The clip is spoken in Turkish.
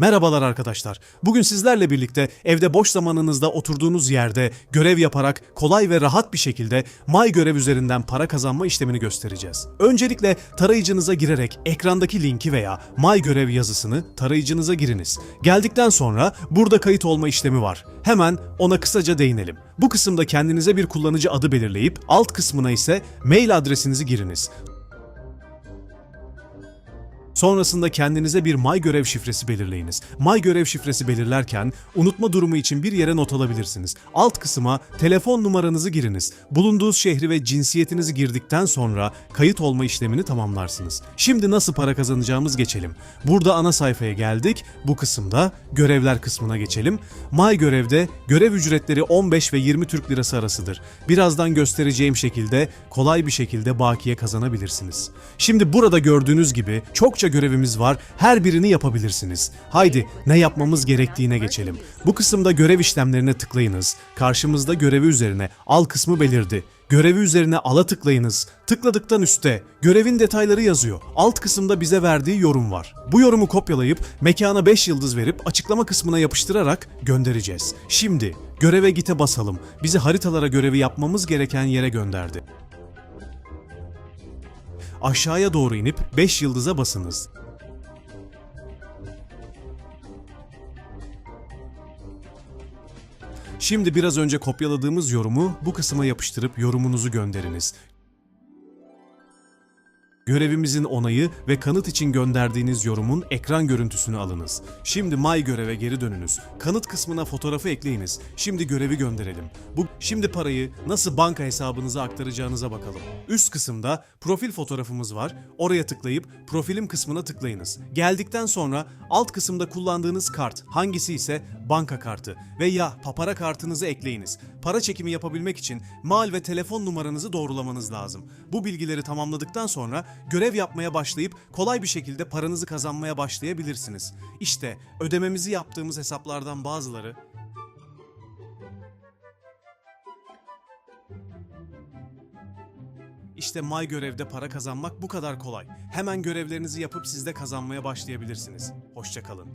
Merhabalar arkadaşlar. Bugün sizlerle birlikte evde boş zamanınızda oturduğunuz yerde görev yaparak kolay ve rahat bir şekilde May görev üzerinden para kazanma işlemini göstereceğiz. Öncelikle tarayıcınıza girerek ekrandaki linki veya May görev yazısını tarayıcınıza giriniz. Geldikten sonra burada kayıt olma işlemi var. Hemen ona kısaca değinelim. Bu kısımda kendinize bir kullanıcı adı belirleyip alt kısmına ise mail adresinizi giriniz. Sonrasında kendinize bir May görev şifresi belirleyiniz. May görev şifresi belirlerken unutma durumu için bir yere not alabilirsiniz. Alt kısma telefon numaranızı giriniz. Bulunduğunuz şehri ve cinsiyetinizi girdikten sonra kayıt olma işlemini tamamlarsınız. Şimdi nasıl para kazanacağımız geçelim. Burada ana sayfaya geldik. Bu kısımda görevler kısmına geçelim. May görevde görev ücretleri 15 ve 20 Türk lirası arasıdır. Birazdan göstereceğim şekilde kolay bir şekilde bakiye kazanabilirsiniz. Şimdi burada gördüğünüz gibi çokça görevimiz var. Her birini yapabilirsiniz. Haydi ne yapmamız gerektiğine geçelim. Bu kısımda görev işlemlerine tıklayınız. Karşımızda görevi üzerine al kısmı belirdi. Görevi üzerine ala tıklayınız. Tıkladıktan üstte görevin detayları yazıyor. Alt kısımda bize verdiği yorum var. Bu yorumu kopyalayıp mekana 5 yıldız verip açıklama kısmına yapıştırarak göndereceğiz. Şimdi göreve gite basalım. Bizi haritalara görevi yapmamız gereken yere gönderdi. Aşağıya doğru inip 5 yıldıza basınız. Şimdi biraz önce kopyaladığımız yorumu bu kısma yapıştırıp yorumunuzu gönderiniz. Görevimizin onayı ve kanıt için gönderdiğiniz yorumun ekran görüntüsünü alınız. Şimdi May göreve geri dönünüz. Kanıt kısmına fotoğrafı ekleyiniz. Şimdi görevi gönderelim. Bu şimdi parayı nasıl banka hesabınıza aktaracağınıza bakalım. Üst kısımda profil fotoğrafımız var. Oraya tıklayıp profilim kısmına tıklayınız. Geldikten sonra alt kısımda kullandığınız kart hangisi ise banka kartı veya papara kartınızı ekleyiniz. Para çekimi yapabilmek için mal ve telefon numaranızı doğrulamanız lazım. Bu bilgileri tamamladıktan sonra görev yapmaya başlayıp kolay bir şekilde paranızı kazanmaya başlayabilirsiniz. İşte ödememizi yaptığımız hesaplardan bazıları İşte May görevde para kazanmak bu kadar kolay. Hemen görevlerinizi yapıp siz de kazanmaya başlayabilirsiniz. Hoşçakalın.